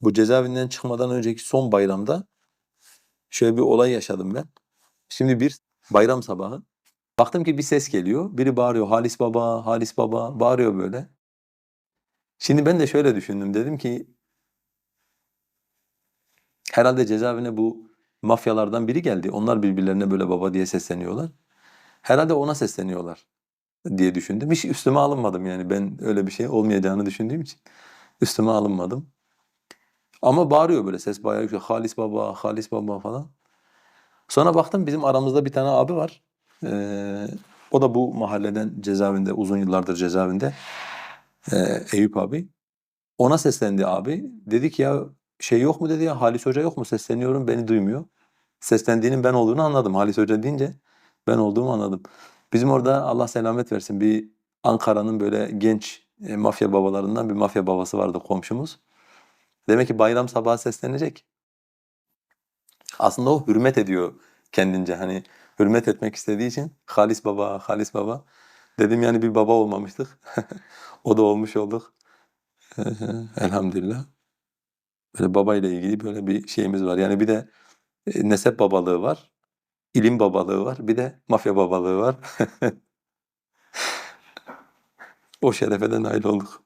Bu cezaevinden çıkmadan önceki son bayramda şöyle bir olay yaşadım ben. Şimdi bir bayram sabahı baktım ki bir ses geliyor. Biri bağırıyor Halis Baba, Halis Baba bağırıyor böyle. Şimdi ben de şöyle düşündüm dedim ki herhalde cezaevine bu mafyalardan biri geldi. Onlar birbirlerine böyle baba diye sesleniyorlar. Herhalde ona sesleniyorlar diye düşündüm. Hiç üstüme alınmadım yani ben öyle bir şey olmayacağını düşündüğüm için üstüme alınmadım. Ama bağırıyor böyle ses bayağı yüksek. Halis Baba, Halis Baba falan. Sonra baktım bizim aramızda bir tane abi var. Ee, o da bu mahalleden cezaevinde, uzun yıllardır cezaevinde. Ee, Eyüp abi. Ona seslendi abi. Dedi ki ya şey yok mu dedi ya Halis Hoca yok mu sesleniyorum beni duymuyor. Seslendiğinin ben olduğunu anladım. Halis Hoca deyince ben olduğumu anladım. Bizim orada Allah selamet versin bir Ankara'nın böyle genç e, mafya babalarından bir mafya babası vardı komşumuz. Demek ki bayram sabahı seslenecek. Aslında o hürmet ediyor kendince hani hürmet etmek istediği için Halis Baba, Halis Baba. Dedim yani bir baba olmamıştık. o da olmuş olduk. Elhamdülillah. Böyle baba ile ilgili böyle bir şeyimiz var. Yani bir de e, nesep babalığı var, ilim babalığı var, bir de mafya babalığı var. o şerefe de nail olduk.